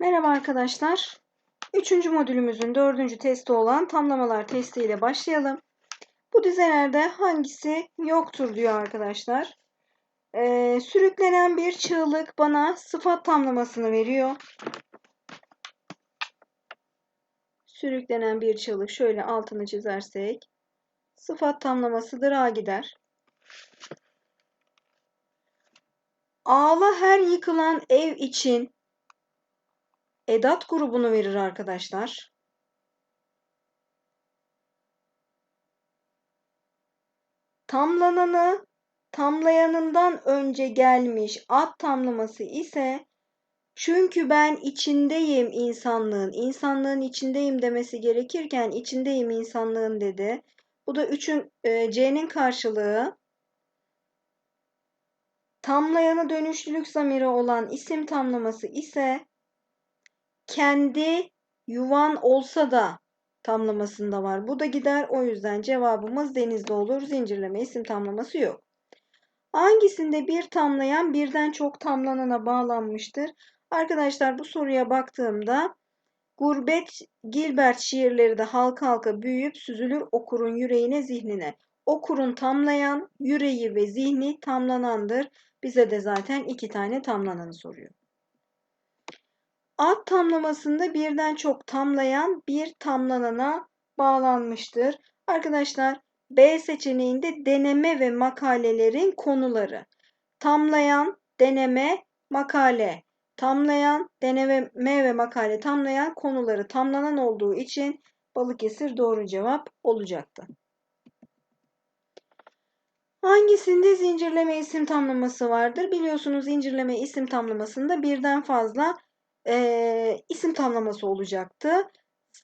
Merhaba arkadaşlar. Üçüncü modülümüzün dördüncü testi olan tamlamalar testi ile başlayalım. Bu dizelerde hangisi yoktur diyor arkadaşlar. Ee, sürüklenen bir çığlık bana sıfat tamlamasını veriyor. Sürüklenen bir çığlık şöyle altını çizersek sıfat tamlamasıdır A gider. Ağla her yıkılan ev için edat grubunu verir arkadaşlar. Tamlananı tamlayanından önce gelmiş ad tamlaması ise çünkü ben içindeyim insanlığın, insanlığın içindeyim demesi gerekirken içindeyim insanlığın dedi. Bu da üçün e, C'nin karşılığı. Tamlayanı dönüşlülük zamiri olan isim tamlaması ise kendi yuvan olsa da tamlamasında var. Bu da gider. O yüzden cevabımız denizde olur. Zincirleme isim tamlaması yok. Hangisinde bir tamlayan birden çok tamlanana bağlanmıştır? Arkadaşlar bu soruya baktığımda Gurbet Gilbert şiirleri de halka halka büyüyüp süzülür okurun yüreğine zihnine. Okurun tamlayan, yüreği ve zihni tamlanandır. Bize de zaten iki tane tamlananı soruyor. Ad tamlamasında birden çok tamlayan bir tamlanana bağlanmıştır. Arkadaşlar B seçeneğinde deneme ve makalelerin konuları. Tamlayan, deneme, makale. Tamlayan, deneme ve makale tamlayan konuları tamlanan olduğu için Balıkesir doğru cevap olacaktı. Hangisinde zincirleme isim tamlaması vardır? Biliyorsunuz zincirleme isim tamlamasında birden fazla e, isim tamlaması olacaktı.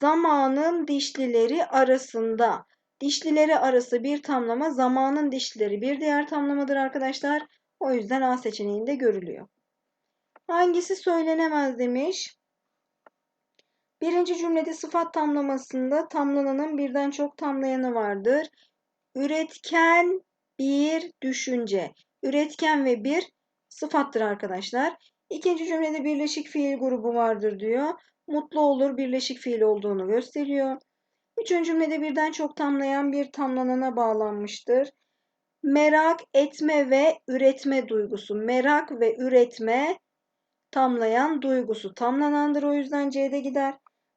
Zamanın dişlileri arasında. Dişlileri arası bir tamlama, zamanın dişlileri bir diğer tamlamadır arkadaşlar. O yüzden A seçeneğinde görülüyor. Hangisi söylenemez demiş. Birinci cümlede sıfat tamlamasında tamlananın birden çok tamlayanı vardır. Üretken bir düşünce. Üretken ve bir sıfattır arkadaşlar. İkinci cümlede birleşik fiil grubu vardır diyor. Mutlu olur birleşik fiil olduğunu gösteriyor. Üçüncü cümlede birden çok tamlayan bir tamlanana bağlanmıştır. Merak etme ve üretme duygusu. Merak ve üretme tamlayan duygusu. Tamlanandır o yüzden C'de gider.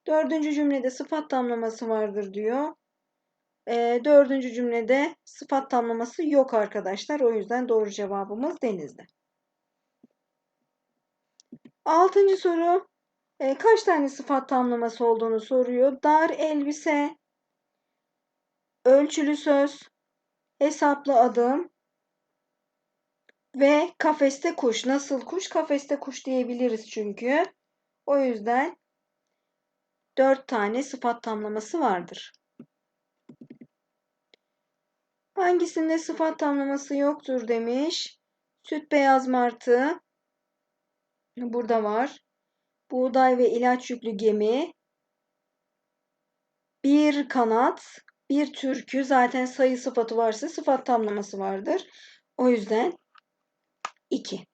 Dördüncü cümlede sıfat tamlaması vardır diyor. E, dördüncü cümlede sıfat tamlaması yok arkadaşlar. O yüzden doğru cevabımız denizde. Altıncı soru. E, kaç tane sıfat tamlaması olduğunu soruyor. Dar elbise, ölçülü söz, hesaplı adım ve kafeste kuş. Nasıl kuş? Kafeste kuş diyebiliriz çünkü. O yüzden dört tane sıfat tamlaması vardır. Hangisinde sıfat tamlaması yoktur demiş. Süt beyaz martı, Burada var. Buğday ve ilaç yüklü gemi. Bir kanat, bir türkü. Zaten sayı sıfatı varsa sıfat tamlaması vardır. O yüzden 2.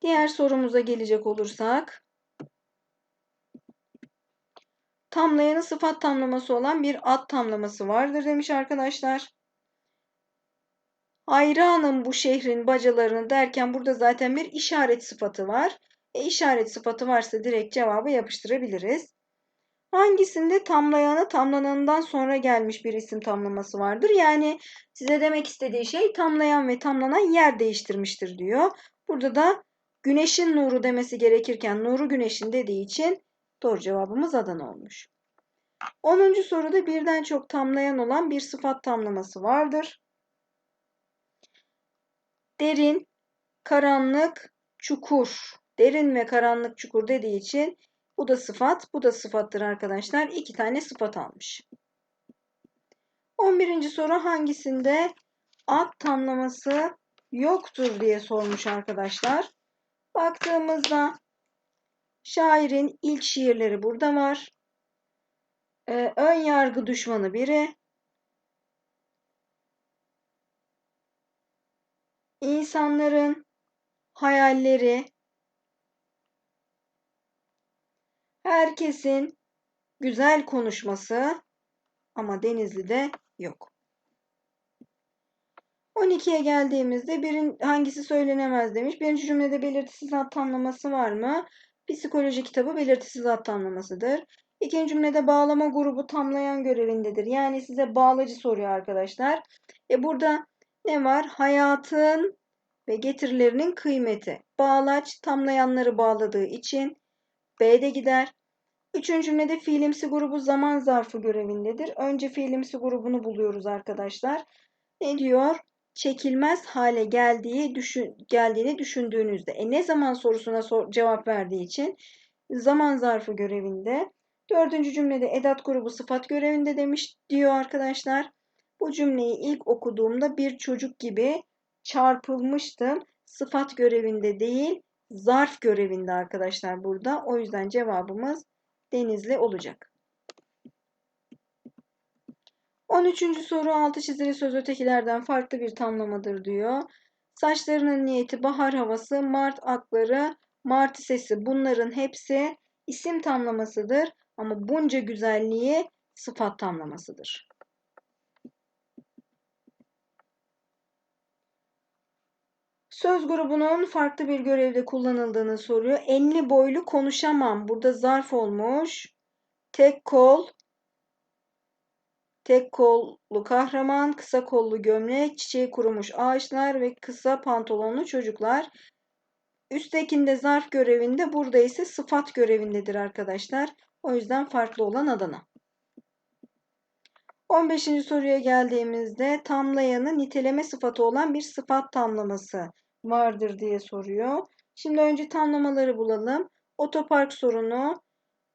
Diğer sorumuza gelecek olursak. Tamlayanı sıfat tamlaması olan bir ad tamlaması vardır demiş arkadaşlar. Hayranım bu şehrin bacalarını derken burada zaten bir işaret sıfatı var. E, işaret sıfatı varsa direkt cevabı yapıştırabiliriz. Hangisinde tamlayanı tamlananından sonra gelmiş bir isim tamlaması vardır? Yani size demek istediği şey tamlayan ve tamlanan yer değiştirmiştir diyor. Burada da güneşin nuru demesi gerekirken nuru güneşin dediği için doğru cevabımız Adana olmuş. 10. soruda birden çok tamlayan olan bir sıfat tamlaması vardır. Derin, karanlık, çukur. Derin ve karanlık çukur dediği için bu da sıfat, bu da sıfattır arkadaşlar. İki tane sıfat almış. 11. soru hangisinde ad tamlaması yoktur diye sormuş arkadaşlar. Baktığımızda şairin ilk şiirleri burada var. Ee, ön yargı düşmanı biri, insanların hayalleri, herkesin güzel konuşması ama Denizli'de yok. 12'ye geldiğimizde birin hangisi söylenemez demiş. Birinci cümlede belirtisiz ad var mı? Psikoloji kitabı belirtisiz ad. İkinci cümlede bağlama grubu tamlayan görevindedir. Yani size bağlacı soruyor arkadaşlar. E burada ne var? Hayatın ve getirilerinin kıymeti. Bağlaç tamlayanları bağladığı için B'de gider. Üçüncü cümlede fiilimsi grubu zaman zarfı görevindedir. Önce fiilimsi grubunu buluyoruz arkadaşlar. Ne diyor? Çekilmez hale geldiği düşün, geldiğini düşündüğünüzde. E ne zaman sorusuna sor, cevap verdiği için zaman zarfı görevinde. Dördüncü cümlede edat grubu sıfat görevinde demiş diyor arkadaşlar. Bu cümleyi ilk okuduğumda bir çocuk gibi çarpılmıştım. Sıfat görevinde değil, zarf görevinde arkadaşlar burada. O yüzden cevabımız Denizli olacak. 13. soru altı çizili söz ötekilerden farklı bir tamlamadır diyor. Saçlarının niyeti bahar havası, mart akları, martı sesi bunların hepsi isim tamlamasıdır. Ama bunca güzelliği sıfat tamlamasıdır. Söz grubunun farklı bir görevde kullanıldığını soruyor. Enli boylu konuşamam. Burada zarf olmuş. Tek kol, tek kollu kahraman, kısa kollu gömlek, çiçeği kurumuş ağaçlar ve kısa pantolonlu çocuklar. Üsttekinde zarf görevinde, burada ise sıfat görevindedir arkadaşlar. O yüzden farklı olan Adana. 15. soruya geldiğimizde tamlayanı niteleme sıfatı olan bir sıfat tamlaması vardır diye soruyor. Şimdi önce tamlamaları bulalım. Otopark sorunu,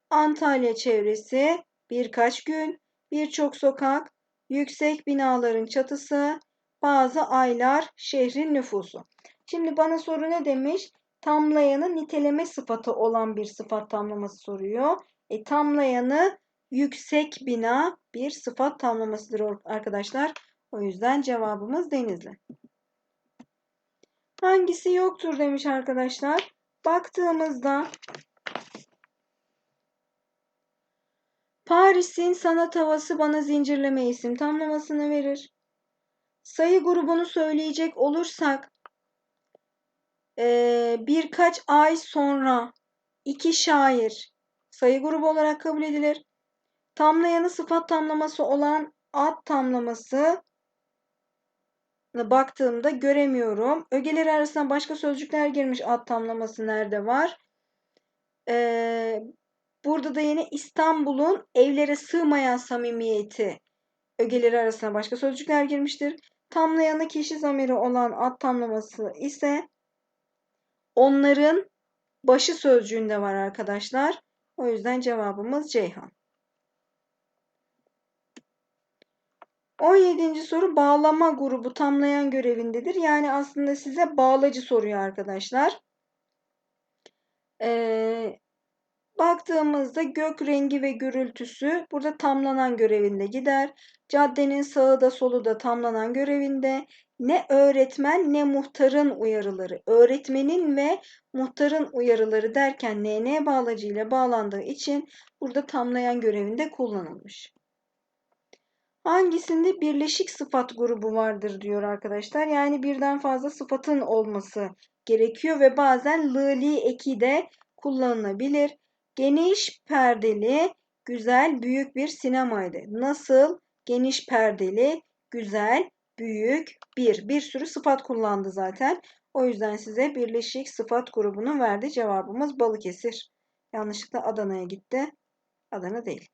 Antalya çevresi, birkaç gün, birçok sokak, yüksek binaların çatısı, bazı aylar, şehrin nüfusu. Şimdi bana soru ne demiş? Tamlayanı niteleme sıfatı olan bir sıfat tamlaması soruyor. E, tamlayanı yüksek bina bir sıfat tamlamasıdır arkadaşlar. O yüzden cevabımız Denizli. Hangisi yoktur demiş arkadaşlar. Baktığımızda Paris'in sanat havası bana zincirleme isim tamlamasını verir. Sayı grubunu söyleyecek olursak e, birkaç ay sonra iki şair sayı grubu olarak kabul edilir. Tamlayanı sıfat tamlaması olan ad tamlaması baktığımda göremiyorum. Ögeler arasında başka sözcükler girmiş ad tamlaması nerede var? Ee, burada da yine İstanbul'un evlere sığmayan samimiyeti ögeleri arasına başka sözcükler girmiştir. Tamlayanı kişi zamiri olan ad tamlaması ise onların başı sözcüğünde var arkadaşlar. O yüzden cevabımız Ceyhan. 17. soru bağlama grubu tamlayan görevindedir. Yani aslında size bağlacı soruyor arkadaşlar. Ee, baktığımızda gök rengi ve gürültüsü burada tamlanan görevinde gider. Caddenin sağı da solu da tamlanan görevinde. Ne öğretmen ne muhtarın uyarıları. Öğretmenin ve muhtarın uyarıları derken NN bağlacı ile bağlandığı için burada tamlayan görevinde kullanılmış. Hangisinde birleşik sıfat grubu vardır diyor arkadaşlar. Yani birden fazla sıfatın olması gerekiyor ve bazen lıli eki de kullanılabilir. Geniş perdeli, güzel, büyük bir sinemaydı. Nasıl? Geniş perdeli, güzel, büyük, bir. Bir sürü sıfat kullandı zaten. O yüzden size birleşik sıfat grubunu verdi. Cevabımız Balıkesir. Yanlışlıkla Adana'ya gitti. Adana değil.